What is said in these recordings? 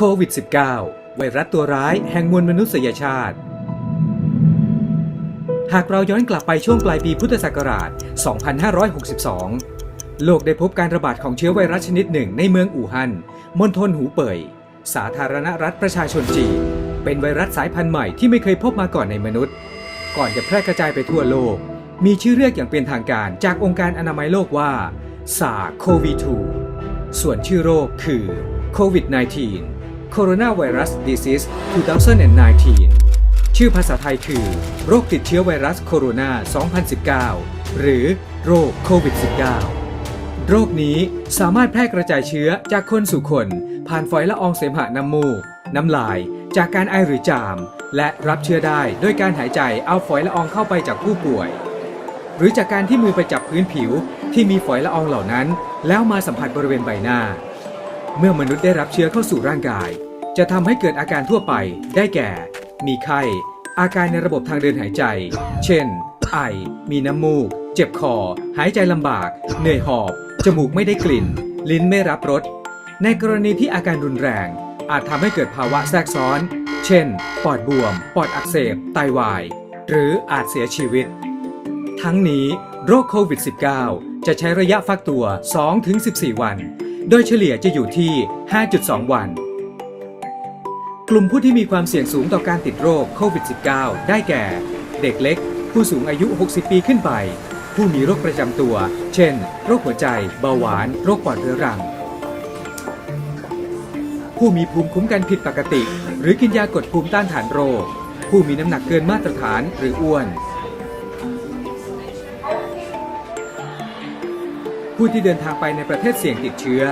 โควิด -19 ไวรัสตัวร้ายแห่งมวลมนุษยชาติ หากเราย้อนกลับไปช่วงปลายปีพุทธศักราช 2562 โลกได้พบการระบาดของเชื้อไวรัสชนิดหนึ่งในเมืองอู่ฮั่น มณฑลหูเป่ย สาธารณรัฐประชาชนจีน เป็นไวรัสสายพันธุ์ใหม่ที่ไม่เคยพบมาก่อนในมนุษย์ ก่อนจะแพร่กระจายไปทั่วโลก มีชื่อเรียกอย่างเป็นทางการจากองค์การอนามัยโลกว่าซาโควี2ส่วนชื่อโรคคือโควิด -19 Coronavirus Disease 2019 ชื่อภาษาไทยคือ โรคติดเชื้อไวรัสโคโรนา 2019 หรือโรคโควิด -19 โรคนี้สามารถแพร่กระจายเชื้อจากคนสู่คน ผ่านฝอยละอองเสมหะน้ำมูก น้ำลาย จากการไอหรือจาม และรับเชื้อได้ด้วยการหายใจเอาฝอยละอองเข้าไปจากผู้ป่วย หรือจากการที่มือไปจับพื้นผิวที่มีฝอยละอองเหล่านั้น แล้วมาสัมผัสบริเวณใบหน้า เมื่อมนุษย์ได้รับเชื้อเข้าสู่ร่างกาย จะทำให้เกิดอาการทั่วไป ได้แก่ มีไข้ อาการในระบบทางเดินหายใจ เช่น ไอ มีน้ำมูก เจ็บคอ หายใจลำบาก เหนื่อยหอบ จมูกไม่ได้กลิ่น ลิ้นไม่รับรส ในกรณีที่อาการรุนแรง อาจทำให้เกิดภาวะแทรกซ้อน เช่น ปอดบวม ปอดอักเสบ ไตาวาย หรืออาจเสียชีวิต ทั้งนี้โรคโควิด -19 จะใช้ระยะฟักตัว 2-14 วัน โดยเฉลี่ยจะอยู่ที่ 5.2 วัน กลุ่มผู้ที่มีความเสี่ยงสูงต่อการติดโรคโควิด -19 ได้แก่ เด็กเล็ก ผู้สูงอายุ 60 ปีขึ้นไป ผู้มีโรคประจำตัว เช่น โรคหัวใจ เบาหวาน โรคปอดเรื้อรัง ผู้มีภูมิคุ้มกันผิดปกติ หรือกินยากดภูมิต้านทานโรค ผู้มีน้ำหนักเกินมาตรฐานหรืออ้วน ผู้ที่เดินทางไปในประเทศเสี่ยงติดเชื้อ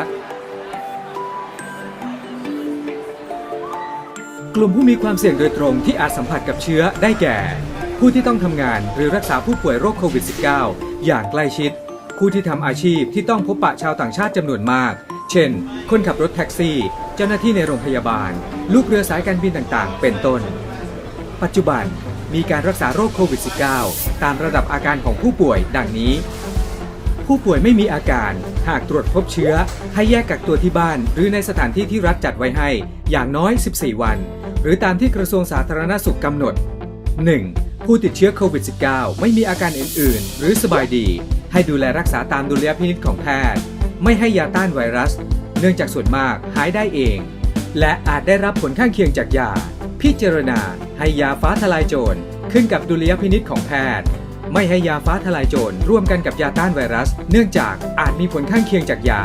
กลุ่มผู้มีความเสี่ยงโดยตรงที่อาจสัมผัสกับเชื้อได้แก่ ผู้ที่ต้องทำงานหรือรักษาผู้ป่วยโรคโควิด -19 อย่างใกล้ชิด ผู้ที่ทำอาชีพที่ต้องพบปะชาวต่างชาติจำนวนมาก เช่น คนขับรถแท็กซี่ เจ้าหน้าที่ในโรงพยาบาล ลูกเรือสายการบินต่างๆ เป็นต้น ปัจจุบันมีการรักษาโรคโควิด -19 ตามระดับอาการของผู้ป่วยดังนี้ ผู้ป่วยไม่มีอาการ หากตรวจพบเชื้อ ให้แยกกักตัวที่บ้าน หรือในสถานที่ที่รัฐจัดไว้ให้ อย่างน้อย 14 วัน รือตามที่กระทรวงสาธารณสุขกำหนด 1. ผู้ติดเชื้อโควิด -19 ไม่มีอาการอื่น ๆ หรือสบายดี ให้ดูแลรักษาตามดุลยพินิจของแพทย์ ไม่ให้ยาต้านไวรัส เนื่องจากส่วนมากหายได้เอง และอาจได้รับผลข้างเคียงจากยา พิจารณา ให้ยาฟ้าทลายโจรขึ้นกับดุลยพินิจของแพทย์ ไม่ให้ยาฟ้าทลายโจรร่วมกันกับยาต้านไวรัส เนื่องจากอาจมีผลข้างเคียงจากยา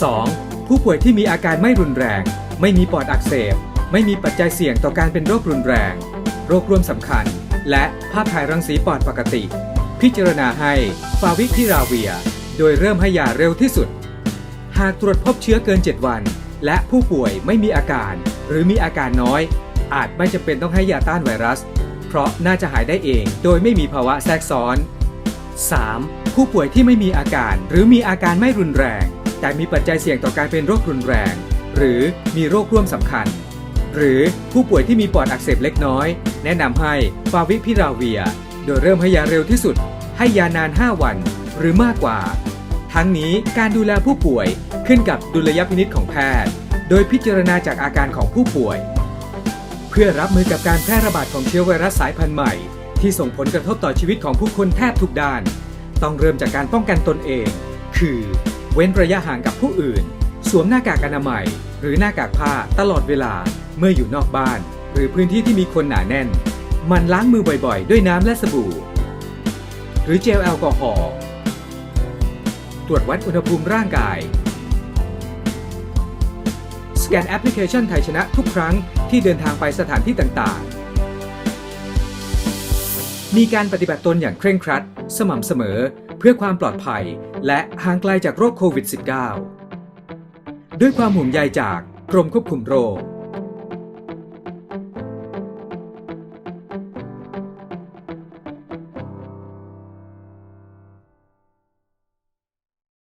2. ผู้ป่วยที่มีอาการไม่รุนแรง ไม่มีปอดอักเสบ ไม่มีปัจจัยเสี่ยงต่อการเป็นโรครุนแรง โรคร่วมสำคัญ และภาพถ่ายรังสีปอดปกติ พิจารณาให้ฟาวิพิราเวีย โดยเริ่มให้ยาเร็วที่สุด หากตรวจพบเชื้อเกิน 7 วัน และผู้ป่วยไม่มีอาการ หรือมีอาการน้อย อาจไม่จำเป็นต้องให้ยาต้านไวรัส เพราะน่าจะหายได้เองโดยไม่มีภาวะแทรกซ้อน 3. ผู้ป่วยที่ไม่มีอาการหรือมีอาการไม่รุนแรง แต่มีปัจจัยเสี่ยงต่อการเป็นโรครุนแรง หรือมีโรคร่วมสำคัญ หรือผู้ป่วยที่มีปอดอักเสบเล็กน้อย แนะนำให้ฟาวิพิราเวีย โดยเริ่มให้ยาเร็วที่สุด ให้ยานาน 5 วัน หรือมากกว่า ทั้งนี้การดูแลผู้ป่วยขึ้นกับดุลยพินิษของแพทย์ โดยพิจารณาจากอาการของผู้ป่วย เพื่อรับมือกับการแพร่ระบาดของเชื้อไวรัสสายพันธุ์ใหม่ ที่ส่งผลกระทบต่อชีวิตของผู้คนแทบทุกด้าน ต้องเริ่มจากการป้องกันตนเอง คือ เว้นระยะห่างกับผู้อื่น สวมหน้ากากอนามัย หรือหน้ากากผ้าตลอดเวลาเมื่ออยู่นอกบ้าน หรือพื้นที่ที่มีคนหนาแน่น มันล้างมือบ่อยๆ ด้วยน้ำและสบู่ หรือเจลแอลกอฮอล์ตรวจวัดอุณหภูมิร่างกาย สแกนแอปพลิเคชันไทยชนะทุกครั้งที่เดินทางไปสถานที่ต่างๆ มีการปฏิบัติตนอย่างเคร่งครัด สม่ำเสมอ เพื่อความปลอดภัย และห่างไกลจากโรคโควิด -19 ด้วยความห่วงใยจากกรมควบคุมโรค